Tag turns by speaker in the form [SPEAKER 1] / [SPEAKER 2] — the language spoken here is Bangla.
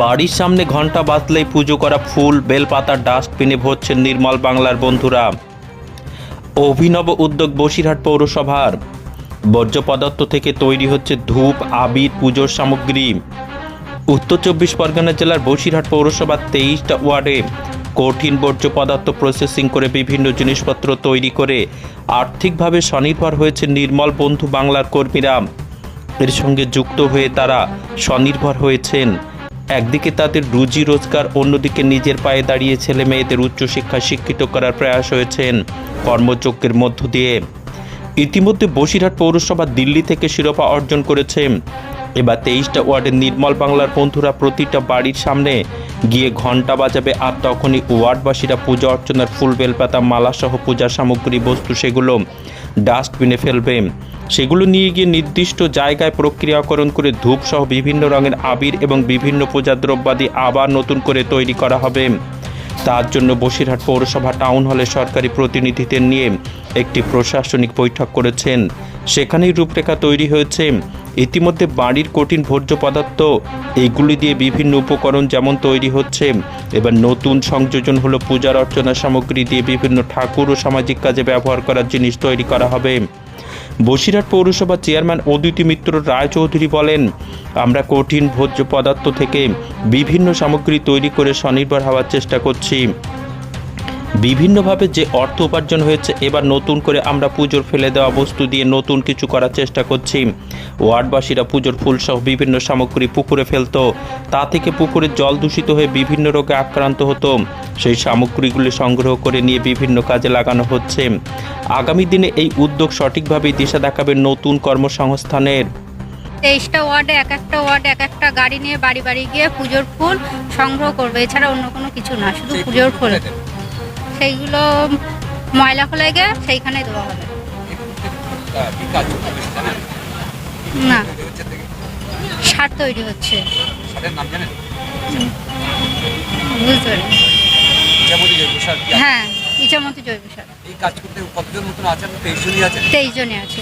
[SPEAKER 1] বাড়ির সামনে ঘণ্টা বাজলেই পুজো করা ফুল বেলপাতার ডাস্টবিনে ভরছেন নির্মল বাংলার বন্ধুরা। অভিনব উদ্যোগ বসিরহাট পৌরসভার। বর্জ্য পদার্থ থেকে তৈরি হচ্ছে ধূপ, আবির, পুজোর সামগ্রী। উত্তর চব্বিশ পরগনা জেলার বসিরহাট পৌরসভার তেইশটা ওয়ার্ডে কঠিন বর্জ্য পদার্থ প্রসেসিং করে বিভিন্ন জিনিসপত্র তৈরি করে আর্থিকভাবে স্বনির্ভর হয়েছে নির্মল বন্ধু বাংলার কর্মীরা। এর সঙ্গে যুক্ত হয়ে তারা স্বনির্ভর হয়েছেন। একদিকে তাদের রুজি রোজগার, অন্যদিকে নিজের পায়ে দাঁড়িয়ে ছেলে মেয়েদের উচ্চশিক্ষা শিক্ষিত করার প্রয়াস হয়েছেন কর্মযজ্ঞের মধ্য দিয়ে। ইতিমধ্যে বসিরহাট পৌরসভা দিল্লি থেকে শিরোপা অর্জন করেছে। এবার তেইশটা ওয়ার্ডের নির্মল বাংলার বন্ধুরা প্রতিটা বাড়ির সামনে গিয়ে ঘণ্টা বাজাবে, আর তখনই ওয়ার্ডবাসীরা পূজা অর্চনার ফুল, বেলপাতা, মালাসহ পূজার সামগ্রী, বস্তু সেগুলো ডাস্টবিনে ফেলবে। সেগুলো নিয়ে গিয়ে নির্দিষ্ট জায়গায় প্রক্রিয়াকরণ করে ধূপসহ বিভিন্ন রঙের আবির এবং বিভিন্ন পূজা দ্রব্যাদি আবার নতুন করে তৈরি করা হবে। তার জন্য বসিরহাট পৌরসভা টাউন হলে সরকারি প্রতিনিধিদের নিয়ে একটি প্রশাসনিক বৈঠক করেছেন। সেখানেই রূপরেখা তৈরি হয়েছে। ইতিমধ্যে বাড়ির কঠিন ভোজ্য পদার্থ এইগুলি দিয়ে বিভিন্ন উপকরণ যেমন তৈরি হচ্ছে, এবার নতুন সংযোজন হলো পূজার অর্চনা সামগ্রী দিয়ে বিভিন্ন ঠাকুর ও সামাজিক কাজে ব্যবহার করার জিনিস তৈরি করা হবে। বসিরহাট পৌরসভার চেয়ারম্যান অদিতি মিত্র রায়চৌধুরী বলেন, আমরা কঠিন ভোজ্য পদার্থ থেকে বিভিন্ন সামগ্রী তৈরি করে স্বনির্ভর হওয়ার চেষ্টা করছি। বিভিন্নভাবে যে অর্থ উপার্জন হয়েছে এবার নতুন করে আমরা পুজোর ফেলে দেওয়া বস্তু দিয়ে নতুন কিছু করার চেষ্টা করছি। ওয়ার্ডবাসীরা পুজোর ফুলসহ বিভিন্ন সামগ্রী পুকুরে ফেলতো। তা থেকে পুকুরের জল দূষিত হয়ে বিভিন্ন রোগে আক্রান্ত হতো। সেই সামগ্রীগুলি সংগ্রহ করে নিয়ে বিভিন্ন কাজে লাগানো হচ্ছে। আগামী দিনে এই উদ্যোগ সঠিকভাবে দিশা দেখাবে নতুন কর্মসংস্থানের।
[SPEAKER 2] তেইশটা ওয়ার্ডে এক একটা ওয়ার্ডে এক একটা গাড়ি নিয়ে বাড়ি বাড়ি গিয়ে পুজোর ফুল সংগ্রহ করবে। এছাড়া অন্য কোনো কিছু না শুধু পুজোর ফুল। সেইগুলো ময়লা ফেলে গিয়ে সেইখানে দেওয়া হবে। না সার তৈরি হচ্ছে। বুঝতে পারি হ্যাঁ ইচ্ছামতো জৈব সার।
[SPEAKER 3] এই কাজ করতে কতজন মতন আছেন? তেইশ জনই আছেন?
[SPEAKER 2] তেইশ জনই আছে।